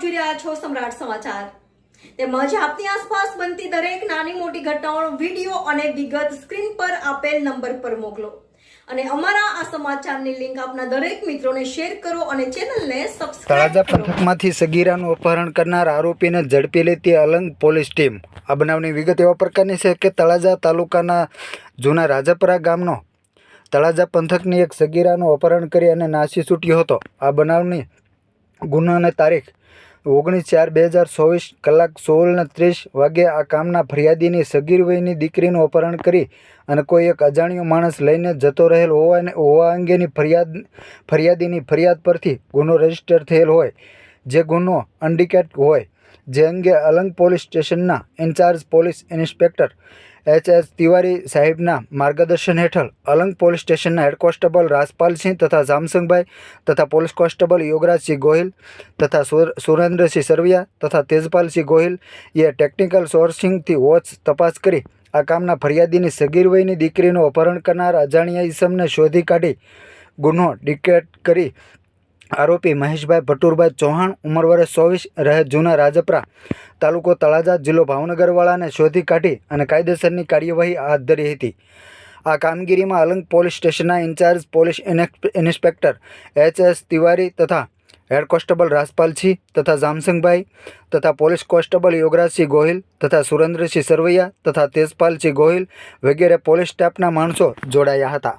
આપ જોઈ રહ્યા છો સમ્રાટ સમાચાર. તેમજ આપની આસપાસ બનતી દરેક નાની મોટી ઘટનાઓનો વીડિયો અને વિગત સ્ક્રીન પર આપેલ નંબર પર મોકલો. અને અમારા આ સમાચારની લિંક આપના દરેક મિત્રોને શેર કરો અને ચેનલને સબસ્ક્રાઇબ તળાજા પંથકમાંથી સગીરાનું અપહરણ કરનાર આરોપીને ઝડપી લેતી અલંગ પોલીસ ટીમ. આ બનાવની વિગત એવા પ્રકારની છે કે તળાજા તાલુકાના જૂના રાજાપરા ગામનો તળાજા પંથકની એક સગીરાનું અપહરણ કરી અને નાસી છૂટ્યો હતો. આ બનાવની ગુનાની તારીખ ઓગણીસ ચાર બે હજાર ચોવીસ કલાક સોળને ત્રીસ વાગે આ કામના ફરિયાદીની સગીર વયની દીકરીનું અપહરણ કરી અને કોઈ એક અજાણ્યો માણસ લઈને જતો રહેલ હોવાને હોવા અંગેની ફરિયાદ ફરિયાદીની ફરિયાદ પરથી ગુનો રજિસ્ટર થયેલ હોય, જે ગુનો અન્ડિકેટ હોય. જે અંગે અલંગ પોલીસ સ્ટેશનના incharge police inspector H S Tiwari સાહેબના માર્ગદર્શન હેઠળ અલંગ પોલીસ સ્ટેશનના હેડ કોન્સ્ટેબલ રાજપાલસિંહ તથા જામસિંહભાઈ તથા પોલીસ કોન્સ્ટેબલ યોગરાજસિંહ ગોહિલ તથા સુર- સુરેન્દ્રસિંહ સરવિયા તથા તેજપાલસિંહ ગોહિલ એ ટેકનિકલ સોર્સિંગથી વોચ તપાસ કરી આ કામના ફરિયાદીની સગીર વયની દીકરીનું અપહરણ કરનાર અજાણ્યા ઈસમને શોધી કાઢી ગુનો ડિકેટ કરી આરોપી મહેશભાઈ ભટુરભાઈ ચૌહાણ ઉંમર વર્ષ ચોવીસ, રહે જૂના રાજપરા તાલુકો તળાજા, જિલ્લો ભાવનગરવાળાને શોધી કાઢી અને કાયદેસરની કાર્યવાહી હાથ ધરી હતી. આ કામગીરીમાં અલંગ પોલીસ સ્ટેશનના incharge, police inspector H S Tiwari તથા હેડ કોન્સ્ટેબલ રાજપાલસિંહ તથા જામસંગભાઈ તથા પોલીસ કોન્સ્ટેબલ યોગરાજસિંહ ગોહિલ તથા સુરેન્દ્રસિંહ સરવૈયા તથા તેજપાલસિંહ ગોહિલ વગેરે પોલીસ સ્ટાફના માણસો જોડાયા હતા.